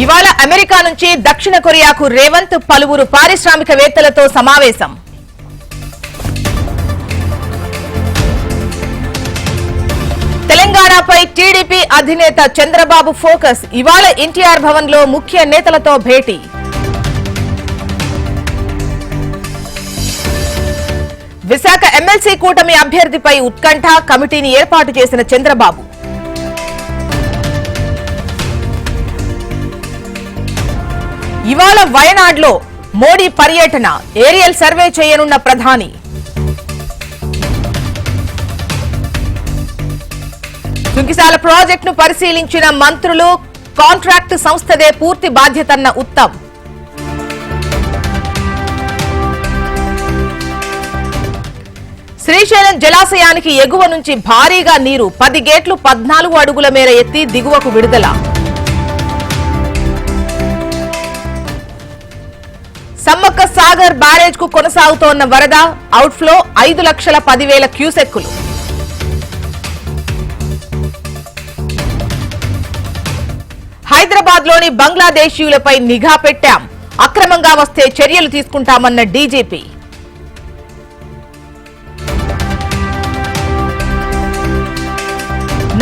ఇవాళ అమెరికా నుంచి దక్షిణ కొరియాకు రేవంత్ పలువురు పారిశ్రామికవేత్తలతో సమావేశం. తెలంగాణపై టీడీపీ అధినేత చంద్రబాబు ఫోకస్. ఇవాళ ఎన్టీఆర్ భవన్లో ముఖ్య నేతలతో భేటీ. విశాఖ ఎమ్మెల్సీ కూటమి అభ్యర్థిపై ఉత్కంఠ కమిటీని ఏర్పాటు చేసిన చంద్రబాబు. ఇవాళ వయనాడ్లో మోడీ పర్యటన ఏరియల్ సర్వే చేయనున్న ప్రధాని. సుంకిశాల ప్రాజెక్టును పరిశీలించిన మంత్రులు కాంట్రాక్టు సంస్థదే పూర్తి బాధ్యతన్న ఉత్తమ్. శ్రీశైలం జలాశయానికి ఎగువ నుంచి భారీగా నీరు పది గేట్లు పద్నాలుగు అడుగుల మేర ఎత్తి దిగువకు విడుదల. సమ్మక్క సాగర్ బ్యారేజ్కు కొనసాగుతోన్న వరద అవుట్ఫ్లో ఐదు లక్షల పదివేల క్యూసెక్కులు. హైదరాబాద్లోని బంగ్లాదేశీయులపై నిఘా పెట్టాం. అక్రమంగా వస్తే చర్యలు తీసుకుంటామన్న డీజీపీ.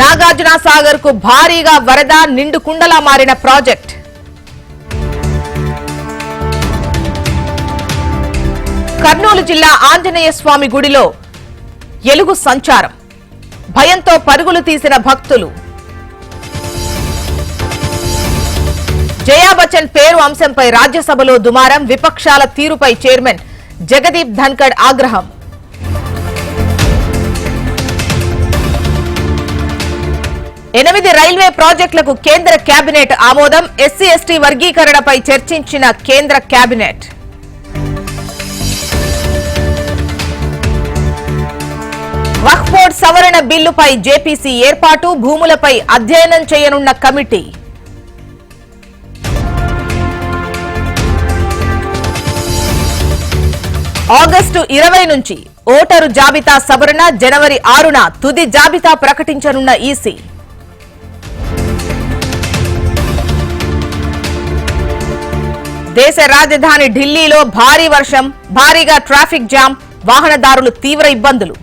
నాగార్జున సాగర్కు భారీగా వరద నిండు కుండలా మారిన ప్రాజెక్ట్. కర్నూలు జిల్లా ఆంజనేయ స్వామి గుడిలో ఎలుగు సంచారం. భయంతో పరుగులు తీసిన భక్తులు. జయా బచ్చన్ పేరు అంశంపై రాజ్యసభలో దుమారం విపక్షాల తీరుపై చైర్మన్ జగదీప్ ధన్కడ్ ఆగ్రహం. ఎనిమిది రైల్వే ప్రాజెక్టులకు కేంద్ర కేబినెట్ ఆమోదం ఎస్సీ ఎస్టీ వర్గీకరణపై చర్చించిన కేంద్ర కేబినెట్ సవరణ బిల్లుపై జేపీసీ ఏర్పాటు భూములపై అధ్యయనం చేయనున్న కమిటీ. ఆగస్టు ఇరవై నుంచి ఓటరు జాబితా సవరణ జనవరి ఆరున తుది జాబితా ప్రకటించనున్న ఈసీ. దేశ రాజధాని ఢిల్లీలో భారీ వర్షం భారీగా ట్రాఫిక్ జామ్ వాహనదారులు తీవ్ర ఇబ్బందులు.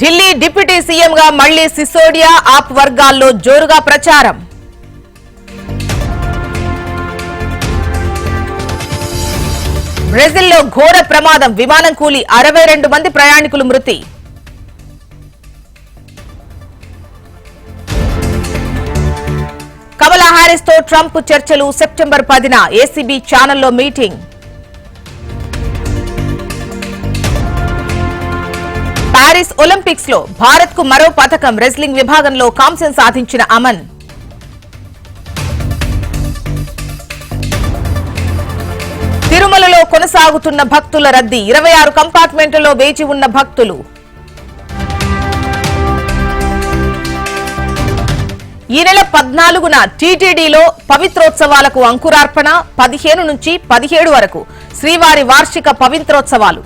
ఢిల్లీ డిప్యూటీ సీఎంగా మళ్ళీ సిసోడియా ఆప్ వర్గాల్లో జోరుగా ప్రచారం. బ్రెజిల్లో ఘోర ప్రమాదం. విమానం కూలి అరవై రెండు మంది ప్రయాణికులు మృతి. కమలా హారిస్తో ట్రంప్ చర్చలు సెప్టెంబర్ పదిన. ఏసీబీ ఛానల్లో మీటింగ్. ప్యారిస్ ఒలింపిక్స్లో భారత్కు మరో పథకం రెజ్లింగ్ విభాగంలో కాంస్యం సాధించిన అమన్. తిరుమలలో కొనసాగుతున్న భక్తుల రద్దీ ఇరవై ఆరు కంపార్ట్మెంట్లలో వేచి ఉన్న భక్తులు. ఈ నెల పద్నాలుగున టీటీడీలో పవిత్రోత్సవాలకు అంకురార్పణ పదిహేను నుంచి పదిహేడు వరకు శ్రీవారి వార్షిక పవిత్రోత్సవాలు.